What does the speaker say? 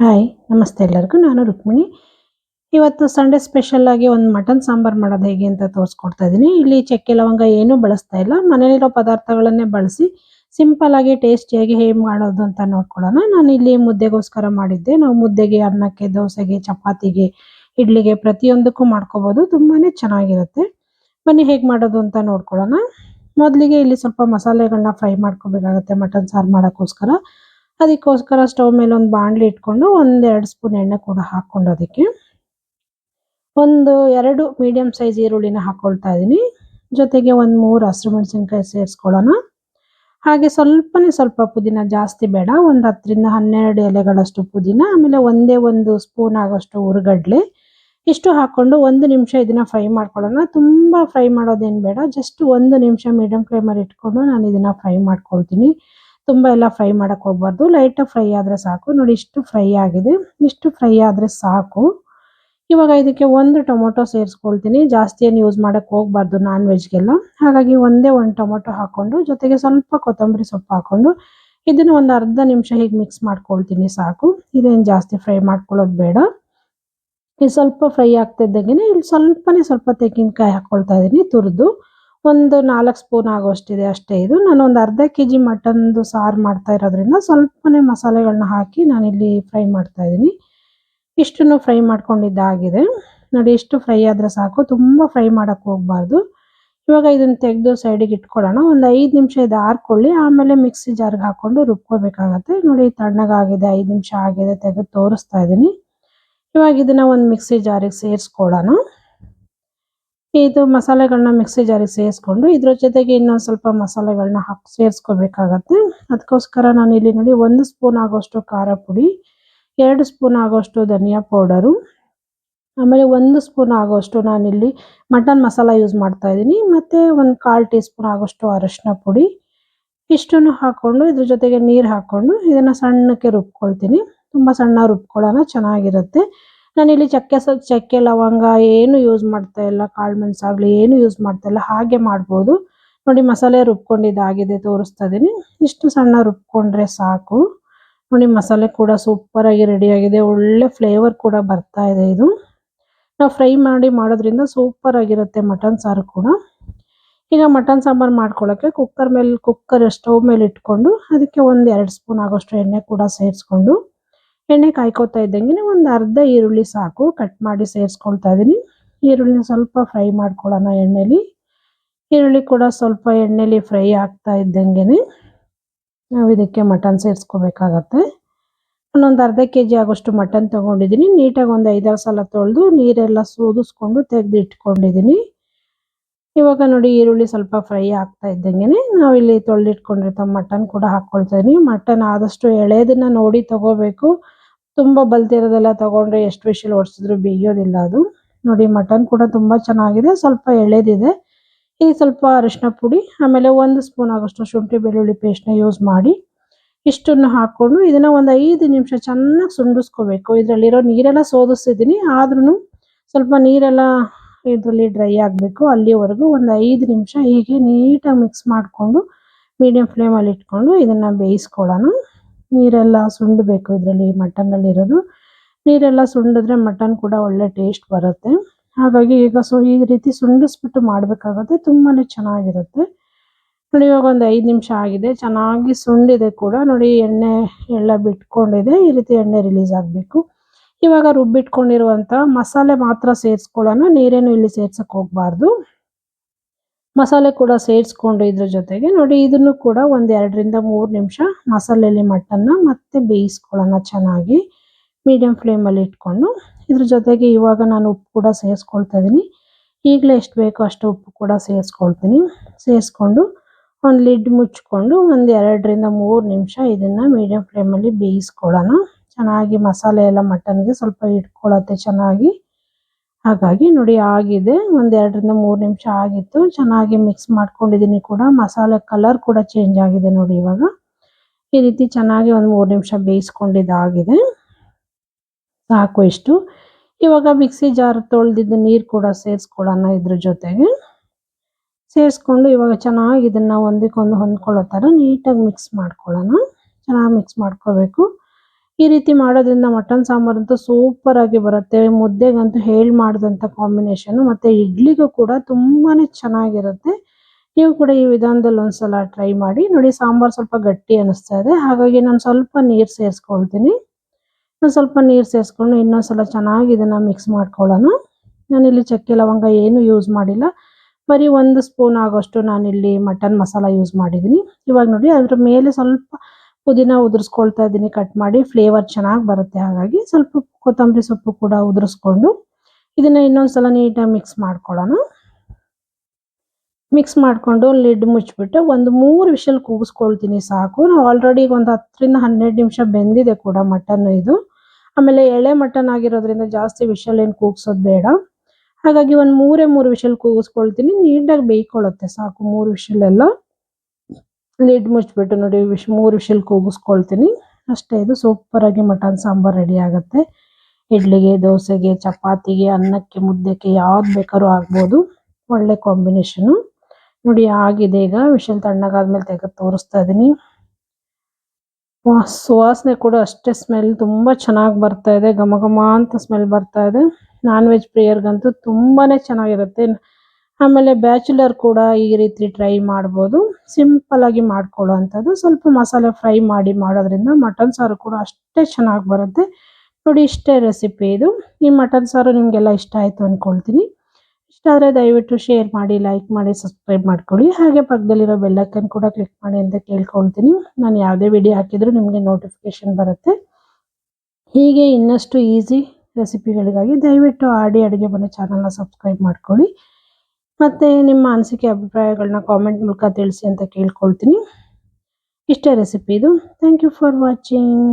Hi ನಮಸ್ತೆ ಎಲ್ಲರಿಗೂ. ನಾನು ರುಕ್ಮಿಣಿ. ಇವತ್ತು ಸಂಡೇ ಸ್ಪೆಷಲ್ ಆಗಿ ಒಂದು ಮಟನ್ ಸಾಂಬಾರ್ ಮಾಡೋದು ಹೇಗೆ ಅಂತ ತೋರಿಸ್ಕೊಡ್ತಾ ಇದ್ದೀನಿ ಇಲ್ಲಿ ಚಕ್ಕೆ, ಲವಂಗ ಏನೂ ಬಳಸ್ತಾ ಇಲ್ಲ. ಮನೆಯಲ್ಲಿರೋ ಪದಾರ್ಥಗಳನ್ನೇ ಬಳಸಿ ಸಿಂಪಲ್ ಆಗಿ ಟೇಸ್ಟಿಯಾಗಿ ಹೇಗೆ ಮಾಡೋದು ಅಂತ ನೋಡ್ಕೊಳ್ಳೋಣ. ನಾನು ಇಲ್ಲಿ ಮುದ್ದೆಗೋಸ್ಕರ ಮಾಡಿದ್ದೆ. ನಾವು ಮುದ್ದೆಗೆ, ಅನ್ನಕ್ಕೆ, ದೋಸೆಗೆ, ಚಪಾತಿಗೆ, ಇಡ್ಲಿಗೆ ಪ್ರತಿಯೊಂದಕ್ಕೂ ಮಾಡ್ಕೋಬೋದು. ತುಂಬಾನೇ ಚೆನ್ನಾಗಿರುತ್ತೆ. ಬನ್ನಿ ಹೇಗೆ ಮಾಡೋದು ಅಂತ ನೋಡ್ಕೊಳ್ಳೋಣ. ಮೊದಲಿಗೆ ಇಲ್ಲಿ ಸ್ವಲ್ಪ ಮಸಾಲೆಗಳನ್ನ ಫ್ರೈ ಮಾಡ್ಕೋಬೇಕಾಗತ್ತೆ ಮಟನ್ ಸಾರು ಮಾಡೋಕ್ಕೋಸ್ಕರ ಅದಕ್ಕೋಸ್ಕರ ಸ್ಟವ್ ಮೇಲೆ ಒಂದು ಬಾಣಲಿ ಇಟ್ಕೊಂಡು ಒಂದೆರಡು ಎರಡು ಸ್ಪೂನ್ ಎಣ್ಣೆ ಕೂಡ ಹಾಕ್ಕೊಂಡು ಅದಕ್ಕೆ. ಒಂದು ಎರಡು ಮೀಡಿಯಮ್ ಸೈಜ್ ಈರುಳ್ಳಿನ ಹಾಕ್ಕೊಳ್ತಾ ಇದ್ದೀನಿ. ಜೊತೆಗೆ ಒಂದು ಮೂರು ಹಸಿರು ಮೆಣಸಿನ್ಕಾಯಿ ಸೇರಿಸ್ಕೊಳ್ಳೋಣ. ಹಾಗೆ ಸ್ವಲ್ಪನೇ ಸ್ವಲ್ಪ ಪುದೀನ ಜಾಸ್ತಿ ಬೇಡ. ಒಂದು ಹತ್ತರಿಂದ ಹನ್ನೆರಡು ಎಲೆಗಳಷ್ಟು ಪುದೀನ, ಆಮೇಲೆ ಒಂದೇ ಒಂದು ಸ್ಪೂನ್ ಆಗೋಷ್ಟು ಉರುಗಡ್ಲೆ. ಇಷ್ಟು ಹಾಕ್ಕೊಂಡು ಒಂದು ನಿಮಿಷ ಇದನ್ನು ಫ್ರೈ ಮಾಡ್ಕೊಳ್ಳೋಣ. ತುಂಬ ಫ್ರೈ ಮಾಡೋದೇನು ಬೇಡ. ಜಸ್ಟ್ ಒಂದು ನಿಮಿಷ ಮೀಡಿಯಂ ಫ್ಲೇಮಲ್ಲಿ ಇಟ್ಕೊಂಡು ನಾನು ಇದನ್ನು ಫ್ರೈ ಮಾಡ್ಕೊಳ್ತೀನಿ. ತುಂಬ ಎಲ್ಲ ಫ್ರೈ ಮಾಡಕ್ ಹೋಗ್ಬಾರ್ದು. ಲೈಟ್ ಫ್ರೈ ಆದ್ರೆ ಸಾಕು. ನೋಡಿ, ಇಷ್ಟು ಫ್ರೈ ಆಗಿದೆ. ಇಷ್ಟು ಫ್ರೈ ಆದ್ರೆ ಸಾಕು. ಇವಾಗ ಇದಕ್ಕೆ ಒಂದು ಟೊಮೊಟೊ ಸೇರಿಸ್ಕೊಳ್ತೀನಿ. ಜಾಸ್ತಿ ಏನು ಯೂಸ್ ಮಾಡಕ್ ಹೋಗ್ಬಾರ್ದು ನಾನ್ ವೆಜ್ಗೆಲ್ಲ ಹಾಗಾಗಿ ಒಂದೇ ಒಂದು ಟೊಮೊಟೊ ಹಾಕೊಂಡು, ಜೊತೆಗೆ ಸ್ವಲ್ಪ ಕೊತ್ತಂಬರಿ ಸೊಪ್ಪು ಹಾಕೊಂಡು, ಇದನ್ನ ಒಂದು ಅರ್ಧ ನಿಮಿಷ ಹೀಗೆ ಮಿಕ್ಸ್ ಮಾಡ್ಕೊಳ್ತೀನಿ ಸಾಕು. ಇದೇನು ಜಾಸ್ತಿ ಫ್ರೈ ಮಾಡ್ಕೊಳ್ಳೋದು ಬೇಡ. ಇದು ಸ್ವಲ್ಪ ಫ್ರೈ ಆಗ್ತಿದ್ದಾಗೆ ಇಲ್ಲಿ ಸ್ವಲ್ಪನೇ ಸ್ವಲ್ಪ ತೆಂಗಿನಕಾಯಿ ಹಾಕೊಳ್ತಾ ಇದ್ದೀನಿ ತುರಿದು. ಒಂದು ನಾಲ್ಕು ಸ್ಪೂನ್ ಆಗೋಷ್ಟಿದೆ ಅಷ್ಟೇ ಇದು. ನಾನು ಒಂದು ಅರ್ಧ ಕೆ ಜಿ ಮಟನ್ದು ಸಾರು ಮಾಡ್ತಾ ಇರೋದ್ರಿಂದ ಸ್ವಲ್ಪನೇ ಮಸಾಲೆಗಳನ್ನ ಹಾಕಿ ನಾನಿಲ್ಲಿ ಫ್ರೈ ಮಾಡ್ತಾ ಇದ್ದೀನಿ. ಇಷ್ಟನ್ನು ಫ್ರೈ ಮಾಡ್ಕೊಂಡಿದ್ದಾಗಿದೆ ನೋಡಿ ಇಷ್ಟು ಫ್ರೈ ಆದರೆ ಸಾಕು. ತುಂಬ ಫ್ರೈ ಮಾಡೋಕ್ಕೆ ಹೋಗಬಾರ್ದು. ಇವಾಗ ಇದನ್ನು ತೆಗೆದು ಸೈಡಿಗೆ ಇಟ್ಕೊಳ್ಳೋಣ. ಒಂದು ಐದು ನಿಮಿಷ ಇದು ಹಾರ್ಕೊಳ್ಳಿ ಆಮೇಲೆ ಮಿಕ್ಸಿ ಜಾರ್ಗೆ ಹಾಕ್ಕೊಂಡು ರುಬ್ಕೋಬೇಕಾಗತ್ತೆ. ನೋಡಿ, ತಣ್ಣಗಾಗಿದೆ. ಐದು ನಿಮಿಷ ಆಗಿದೆ. ತೆಗೆದು ತೋರಿಸ್ತಾ ಇದ್ದೀನಿ. ಇವಾಗ ಇದನ್ನು ಒಂದು ಮಿಕ್ಸಿ ಜಾರಿಗೆ ಸೇರಿಸ್ಕೊಳ್ಳೋಣ. ಇದು ಮಸಾಲೆಗಳನ್ನ ಮಿಕ್ಸಿ ಜಾರಿಗೆ ಸೇರಿಸ್ಕೊಂಡು ಇದ್ರ ಜೊತೆಗೆ ಇನ್ನೊಂದು ಸ್ವಲ್ಪ ಮಸಾಲೆಗಳನ್ನ ಹಾಕಿ ಸೇರಿಸ್ಕೋಬೇಕಾಗತ್ತೆ. ಅದಕ್ಕೋಸ್ಕರ ನಾನು ಇಲ್ಲಿ ನೋಡಿ ಒಂದು ಸ್ಪೂನ್ ಆಗೋಷ್ಟು ಖಾರ ಪುಡಿ, ಎರಡು ಸ್ಪೂನ್ ಆಗೋಷ್ಟು ಧನಿಯಾ ಪೌಡರು, ಆಮೇಲೆ ಒಂದು ಸ್ಪೂನ್ ಆಗೋಷ್ಟು ನಾನಿಲ್ಲಿ ಮಟನ್ ಮಸಾಲ ಯೂಸ್ ಮಾಡ್ತಾ ಇದ್ದೀನಿ. ಮತ್ತೆ ಒಂದು ಕಾಲು ಟೀ ಸ್ಪೂನ್ ಆಗೋಷ್ಟು ಅರಶಿನ ಪುಡಿ, ಇಷ್ಟನ್ನು ಹಾಕೊಂಡು ಇದ್ರ ಜೊತೆಗೆ ನೀರು ಹಾಕೊಂಡು ಇದನ್ನ ಸಣ್ಣಕ್ಕೆ ರುಬ್ಕೊಳ್ತೀನಿ. ತುಂಬ ಸಣ್ಣ ರುಬ್ಕೊಳ್ಳೋಣ, ಚೆನ್ನಾಗಿರುತ್ತೆ. ನಾನಿಲ್ಲಿ ಚಕ್ಕೆ ಸ, ಚಕ್ಕೆ ಲವಂಗ ಏನು ಯೂಸ್ ಮಾಡ್ತಾ ಇಲ್ಲ, ಕಾಳು ಆಗಲಿ ಏನು ಯೂಸ್ ಮಾಡ್ತಾ ಇಲ್ಲ, ಹಾಗೆ ಮಾಡ್ಬೋದು. ನೋಡಿ ಮಸಾಲೆ ರುಬ್ಕೊಂಡಿದ್ದಾಗಿದೆ ತೋರಿಸ್ತಾ ಇದ್ದೀನಿ ಇಷ್ಟು ಸಣ್ಣ ರುಬ್ಕೊಂಡ್ರೆ ಸಾಕು. ನೋಡಿ ಮಸಾಲೆ ಕೂಡ ಸೂಪರ್ ಆಗಿ ರೆಡಿ ಆಗಿದೆ. ಒಳ್ಳೆ ಫ್ಲೇವರ್ ಕೂಡ ಬರ್ತಾ ಇದೆ ಇದು. ನಾವು ಫ್ರೈ ಮಾಡಿ ಮಾಡೋದ್ರಿಂದ ಸೂಪರ್ ಆಗಿರುತ್ತೆ ಮಟನ್ ಸಾರು ಕೂಡ. ಈಗ ಮಟನ್ ಸಾಂಬಾರ್ ಮಾಡ್ಕೊಳ್ಳೋಕ್ಕೆ ಕುಕ್ಕರ್ ಮೇಲೆ ಕುಕ್ಕರ್ ಸ್ಟವ್ ಮೇಲೆ ಇಟ್ಕೊಂಡು ಅದಕ್ಕೆ ಒಂದು ಎರಡು ಸ್ಪೂನ್ ಆಗೋಷ್ಟು ಎಣ್ಣೆ ಕೂಡ ಸೇರಿಸ್ಕೊಂಡು ಎಣ್ಣೆ ಕಾಯ್ಕೋತಾ ಇದ್ದಂಗೆ ಒಂದು ಅರ್ಧ ಈರುಳ್ಳಿ ಸಾಕು ಕಟ್ ಮಾಡಿ ಸೇರಿಸ್ಕೊಳ್ತಾ ಇದ್ದೀನಿ. ಈರುಳ್ಳಿನ ಸ್ವಲ್ಪ ಫ್ರೈ ಮಾಡ್ಕೊಳ್ಳೋಣ ಎಣ್ಣೆಲಿ. ಈರುಳ್ಳಿ ಕೂಡ ಸ್ವಲ್ಪ ಎಣ್ಣೆಲಿ ಫ್ರೈ ಆಗ್ತಾ ಇದ್ದಂಗೆ ನಾವು ಇದಕ್ಕೆ ಮಟನ್ ಸೇರಿಸ್ಕೋಬೇಕಾಗತ್ತೆ. ಒಂದೊಂದು ಅರ್ಧ ಕೆ ಜಿ ಆಗೋಷ್ಟು ಮಟನ್ ತೊಗೊಂಡಿದ್ದೀನಿ. ನೀಟಾಗಿ ಒಂದು ಐದಾರು ಸಲ ತೊಳೆದು ನೀರೆಲ್ಲ ಸೋದಿಸ್ಕೊಂಡು ತೆಗೆದು ಇಟ್ಕೊಂಡಿದ್ದೀನಿ ಇವಾಗ ನೋಡಿ ಈರುಳ್ಳಿ ಸ್ವಲ್ಪ ಫ್ರೈ ಆಗ್ತಾ ಇದ್ದಂಗೆ ಇಲ್ಲಿ ತೊಳೆದಿಟ್ಕೊಂಡಿರ್ತಾವ ಮಟನ್ ಕೂಡ ಹಾಕ್ಕೊಳ್ತಾ ಇದೀನಿ. ಮಟನ್ ಆದಷ್ಟು ಎಳೆದನ್ನ ನೋಡಿ ತಗೋಬೇಕು. ತುಂಬ ಬಲ್ತಿರೋದೆಲ್ಲ ತಗೊಂಡ್ರೆ ಎಷ್ಟು ವಿಷಲ್ ಓಡಿಸಿದ್ರು ಬೇಯೋದಿಲ್ಲ ಅದು. ನೋಡಿ ಮಟನ್ ಕೂಡ ತುಂಬಾ ಚೆನ್ನಾಗಿದೆ. ಸ್ವಲ್ಪ ಎಳೆದಿದೆ. ಈ ಸ್ವಲ್ಪ ಅರಿಶಿನ ಪುಡಿ, ಆಮೇಲೆ ಒಂದು ಸ್ಪೂನ್ ಆಗೋಷ್ಟು ಶುಂಠಿ ಬೆಳ್ಳುಳ್ಳಿ ಪೇಸ್ಟ್ನ ಯೂಸ್ ಮಾಡಿ ಇಷ್ಟನ್ನು ಹಾಕೊಂಡು ಇದನ್ನ ಒಂದು ಐದು ನಿಮಿಷ ಚೆನ್ನಾಗಿ ಸುಂಡಿಸ್ಕೋಬೇಕು ಇದರಲ್ಲಿರೋ ನೀರೆಲ್ಲ ಸೋದಿಸ್ತಿದ್ದೀನಿ. ಆದ್ರೂ ಸ್ವಲ್ಪ ನೀರೆಲ್ಲ ಇದರಲ್ಲಿ ಡ್ರೈ ಆಗಬೇಕು. ಅಲ್ಲಿವರೆಗೂ ಒಂದು ಐದು ನಿಮಿಷ ಹೀಗೆ ನೀಟಾಗಿ ಮಿಕ್ಸ್ ಮಾಡಿಕೊಂಡು ಮೀಡಿಯಂ ಫ್ಲೇಮಲ್ಲಿ ಇಟ್ಕೊಂಡು ಇದನ್ನು ಬೇಯಿಸ್ಕೊಳ್ಳೋಣ. ನೀರೆಲ್ಲ ಸುಂಡಬೇಕು ಇದರಲ್ಲಿ ಮಟನ್ನಲ್ಲಿರೋದು ನೀರೆಲ್ಲ ಸುಂಡಿದ್ರೆ ಮಟನ್ ಕೂಡ ಒಳ್ಳೆ ಟೇಸ್ಟ್ ಬರುತ್ತೆ. ಹಾಗಾಗಿ ಈಗ ಸೊ ಈ ರೀತಿ ಸುಂಡಿಸ್ಬಿಟ್ಟು ಮಾಡಬೇಕಾಗತ್ತೆ. ತುಂಬಾ ಚೆನ್ನಾಗಿರುತ್ತೆ. ನೋಡಿ, ಇವಾಗ ಒಂದು ಐದು ನಿಮಿಷ ಆಗಿದೆ. ಚೆನ್ನಾಗಿ ಸುಂಡಿದೆ ಕೂಡ. ನೋಡಿ, ಎಣ್ಣೆ ಎಲ್ಲ ಬಿಟ್ಕೊಂಡಿದೆ. ಈ ರೀತಿ ಎಣ್ಣೆ ರಿಲೀಸ್ ಆಗಬೇಕು. ಇವಾಗ ರುಬ್ಬಿಟ್ಕೊಂಡಿರುವಂತ ಮಸಾಲೆ ಮಾತ್ರ ಸೇರಿಸ್ಕೊಳ್ಳೋಣ. ನೀರೇನು ಇಲ್ಲಿ ಸೇರ್ಸಕ್ ಹೋಗ್ಬಾರ್ದು. ಮಸಾಲೆ ಕೂಡ ಸೇರಿಸ್ಕೊಂಡು ಇದ್ರ ಜೊತೆಗೆ ನೋಡಿ ಇದನ್ನು ಕೂಡ ಒಂದ್ ಎರಡರಿಂದ ಮೂರು ನಿಮಿಷ ಮಸಾಲೆಯಲ್ಲಿ ಮಟನ್ನ ಮತ್ತೆ ಬೇಯಿಸ್ಕೊಳ್ಳೋಣ ಚೆನ್ನಾಗಿ. ಮೀಡಿಯಂ ಫ್ಲೇಮಲ್ಲಿ ಇಟ್ಕೊಂಡು ಇದ್ರ ಜೊತೆಗೆ ಇವಾಗ ನಾನು ಉಪ್ಪು ಕೂಡ ಸೇರಿಸ್ಕೊಳ್ತಾ ಇದ್ದೀನಿ ಈಗಲೇ ಎಷ್ಟು ಬೇಕೋ ಅಷ್ಟು ಉಪ್ಪು ಕೂಡ ಸೇರಿಸ್ಕೊಳ್ತೀನಿ. ಸೇರಿಸ್ಕೊಂಡು ಒಂದು ಲಿಡ್ ಮುಚ್ಕೊಂಡು ಒಂದು ಎರಡರಿಂದ ಮೂರು ನಿಮಿಷ ಇದನ್ನ ಮೀಡಿಯಂ ಫ್ಲೇಮಲ್ಲಿ ಬೇಯಿಸ್ಕೊಳ್ಳೋಣ. ಚೆನ್ನಾಗಿ ಮಸಾಲೆ ಎಲ್ಲ ಮಟನ್ಗೆ ಸ್ವಲ್ಪ ಇಟ್ಕೊಳ್ಳುತ್ತೆ ಚೆನ್ನಾಗಿ. ಹಾಗಾಗಿ ನೋಡಿ ಆಗಿದೆ. ಒಂದೆರಡರಿಂದ ಮೂರು ನಿಮಿಷ ಆಗಿತ್ತು. ಚೆನ್ನಾಗಿ ಮಿಕ್ಸ್ ಮಾಡ್ಕೊಂಡಿದ್ದೀನಿ ಕೂಡ. ಮಸಾಲೆ ಕಲರ್ ಕೂಡ ಚೇಂಜ್ ಆಗಿದೆ ನೋಡಿ ಇವಾಗ. ಈ ರೀತಿ ಚೆನ್ನಾಗಿ ಒಂದು ಮೂರು ನಿಮಿಷ ಬೇಯಿಸ್ಕೊಂಡಿದ್ದಾಗಿದೆ. ಸಾಕು ಇಷ್ಟು. ಇವಾಗ ಮಿಕ್ಸಿ ಜಾರ್ ತೊಳೆದಿದ್ದು ನೀರು ಕೂಡ ಸೇರಿಸ್ಕೊಳ್ಳೋಣ ಇದ್ರ ಜೊತೆಗೆ. ಸೇರಿಸ್ಕೊಂಡು ಇವಾಗ ಚೆನ್ನಾಗಿ ಇದನ್ನ ಒಂದಕ್ಕೊಂದು ಹೊಂದ್ಕೊಳ್ಳೋ ಥರ ನೀಟಾಗಿ ಮಿಕ್ಸ್ ಮಾಡ್ಕೊಳ್ಳೋಣ. ಚೆನ್ನಾಗಿ ಮಿಕ್ಸ್ ಮಾಡ್ಕೋಬೇಕು. ಈ ರೀತಿ ಮಾಡೋದ್ರಿಂದ ಮಟನ್ ಸಾಂಬಾರ್ ಅಂತೂ ಸೂಪರ್ ಆಗಿ ಬರುತ್ತೆ. ಮುದ್ದೆಗಂತೂ ಹೇಳಿ ಮಾಡಿದಂಥ ಕಾಂಬಿನೇಷನ್ ಮತ್ತೆ ಇಡ್ಲಿಗೂ ಕೂಡ ತುಂಬಾನೇ ಚೆನ್ನಾಗಿರುತ್ತೆ. ನೀವು ಕೂಡ ಈ ವಿಧಾನದಲ್ಲಿ ಒಂದ್ಸಲ ಟ್ರೈ ಮಾಡಿ. ನೋಡಿ, ಸಾಂಬಾರ್ ಸ್ವಲ್ಪ ಗಟ್ಟಿ ಅನಿಸ್ತಾ ಇದೆ. ಹಾಗಾಗಿ ನಾನು ಸ್ವಲ್ಪ ನೀರು ಸೇರಿಸ್ಕೊಳ್ತೀನಿ. ನಾನು ಸ್ವಲ್ಪ ನೀರು ಸೇರಿಸ್ಕೊಂಡು ಇನ್ನೊಂದ್ಸಲ ಚೆನ್ನಾಗಿ ಇದನ್ನ ಮಿಕ್ಸ್ ಮಾಡ್ಕೊಳ್ಳೋಣ. ನಾನಿಲ್ಲಿ ಚಕ್ಕೆ ಲವಂಗ ಏನು ಯೂಸ್ ಮಾಡಿಲ್ಲ. ಬರೀ ಒಂದು ಸ್ಪೂನ್ ಆಗೋಷ್ಟು ನಾನಿಲ್ಲಿ ಮಟನ್ ಮಸಾಲ ಯೂಸ್ ಮಾಡಿದ್ದೀನಿ. ಇವಾಗ ನೋಡಿ, ಅದ್ರ ಮೇಲೆ ಸ್ವಲ್ಪ ಪುದೀನ ಉದುರಿಸ್ಕೊಳ್ತಾ ಇದ್ದೀನಿ ಕಟ್ ಮಾಡಿ ಫ್ಲೇವರ್ ಚೆನ್ನಾಗಿ ಬರುತ್ತೆ. ಹಾಗಾಗಿ ಸ್ವಲ್ಪ ಕೊತ್ತಂಬರಿ ಸೊಪ್ಪು ಕೂಡ ಉದುರಿಸ್ಕೊಂಡು ಇದನ್ನ ಇನ್ನೊಂದ್ಸಲ ನೀಟಾಗಿ ಮಿಕ್ಸ್ ಮಾಡ್ಕೊಳ್ಳೋಣ. ಮಿಕ್ಸ್ ಮಾಡಿಕೊಂಡು ಲಿಡ್ ಮುಚ್ಚಿಬಿಟ್ಟು ಒಂದು ಮೂರು ವಿಷಲ್ ಕೂಗಿಸ್ಕೊಳ್ತೀನಿ ಸಾಕು. ನಾವು ಆಲ್ರೆಡಿ ಒಂದು ಹತ್ತರಿಂದ ಹನ್ನೆರಡು ನಿಮಿಷ ಬೆಂದಿದೆ ಕೂಡ ಮಟನ್ ಇದು. ಆಮೇಲೆ ಎಳೆ ಮಟನ್ ಆಗಿರೋದ್ರಿಂದ ಜಾಸ್ತಿ ವಿಷಲ್ ಏನು ಕೂಗಿಸೋದು ಬೇಡ. ಹಾಗಾಗಿ ಒಂದು ಮೂರೇ ಮೂರು ವಿಷಲ್ ಕೂಗಿಸ್ಕೊಳ್ತೀನಿ. ನೀಟಾಗಿ ಬೇಯ್ಕೊಳ್ಳುತ್ತೆ ಸಾಕು ಮೂರು ಎಲ್ಲ. ಲಿಡ್ ಮುಚ್ಚಿಬಿಟ್ಟು ನೋಡಿ, ವಿಶ್ ಮೂರು ವಿಷಲ್ ಕೂಗಿಸ್ಕೊಳ್ತೀನಿ. ಅಷ್ಟೇ, ಇದು ಸೂಪರ್ ಆಗಿ ಮಟನ್ ಸಾಂಬಾರ್ ರೆಡಿ ಆಗುತ್ತೆ. ಇಡ್ಲಿಗೆ, ದೋಸೆಗೆ, ಚಪಾತಿಗೆ, ಅನ್ನಕ್ಕೆ, ಮುದ್ದೆಗೆ ಯಾವ್ದು ಬೇಕಾದ್ರೂ ಆಗ್ಬೋದು. ಒಳ್ಳೆ ಕಾಂಬಿನೇಷನು ನೋಡಿ, ಆಗಿದೆ ಈಗ. ವಿಷಲ್ ತಣ್ಣಗಾದ್ಮೇಲೆ ತೆಗೆದು ತೋರಿಸ್ತಾ ಇದ್ದೀನಿ ಸುವಾಸನೆ ಕೂಡ ಅಷ್ಟೇ ಸ್ಮೆಲ್ ತುಂಬಾ ಚೆನ್ನಾಗಿ ಬರ್ತಾ ಇದೆ. ಘಮ ಘಮ ಅಂತ ಸ್ಮೆಲ್ ಬರ್ತಾ ಇದೆ. ನಾನ್ ವೆಜ್ ಪ್ರಿಯರ್ಗಂತೂ ತುಂಬಾನೇ ಚೆನ್ನಾಗಿರುತ್ತೆ. ಆಮೇಲೆ ಬ್ಯಾಚುಲರ್ ಕೂಡ ಈ ರೀತಿ ಟ್ರೈ ಮಾಡ್ಬೋದು. ಸಿಂಪಲ್ ಆಗಿ ಮಾಡ್ಕೊಳ್ಳೋ ಅಂಥದ್ದು ಸ್ವಲ್ಪ ಮಸಾಲೆ ಫ್ರೈ ಮಾಡಿ ಮಾಡೋದ್ರಿಂದ ಮಟನ್ ಸಾರು ಕೂಡ ಅಷ್ಟೇ ಚೆನ್ನಾಗಿ ಬರುತ್ತೆ. ನೋಡಿ, ಇಷ್ಟೇ ರೆಸಿಪಿ ಇದು. ಈ ಮಟನ್ ಸಾರು ನಿಮಗೆಲ್ಲ ಇಷ್ಟ ಆಯಿತು ಅಂದ್ಕೊಳ್ತೀನಿ ಇಷ್ಟ ಆದರೆ ದಯವಿಟ್ಟು ಶೇರ್ ಮಾಡಿ ಲೈಕ್ ಮಾಡಿ ಸಬ್ಸ್ಕ್ರೈಬ್ ಮಾಡ್ಕೊಳ್ಳಿ. ಹಾಗೆ ಪಕ್ಕದಲ್ಲಿರೋ ಬೆಲ್ಲಕ್ಕನ್ನು ಕೂಡ ಕ್ಲಿಕ್ ಮಾಡಿ ಅಂತ ಕೇಳ್ಕೊಳ್ತೀನಿ. ನಾನು ಯಾವುದೇ ವಿಡಿಯೋ ಹಾಕಿದರೂ ನಿಮಗೆ ನೋಟಿಫಿಕೇಶನ್ ಬರುತ್ತೆ. ಹೀಗೆ ಇನ್ನಷ್ಟು ಈಸಿ ರೆಸಿಪಿಗಳಿಗಾಗಿ ದಯವಿಟ್ಟು ಆಡಿ ಅಡುಗೆ ಮನೆ ಚಾನಲ್ನ ಸಬ್ಸ್ಕ್ರೈಬ್ ಮಾಡ್ಕೊಳ್ಳಿ. ಮತ್ತು ನಿಮ್ಮ ಅನಿಸಿಕೆ ಅಭಿಪ್ರಾಯಗಳನ್ನ ಕಾಮೆಂಟ್ ಮೂಲಕ ತಿಳಿಸಿ ಅಂತ ಕೇಳ್ಕೊಳ್ತೀನಿ. ಇಷ್ಟೇ ರೆಸಿಪಿ ಇದು. Thank you for watching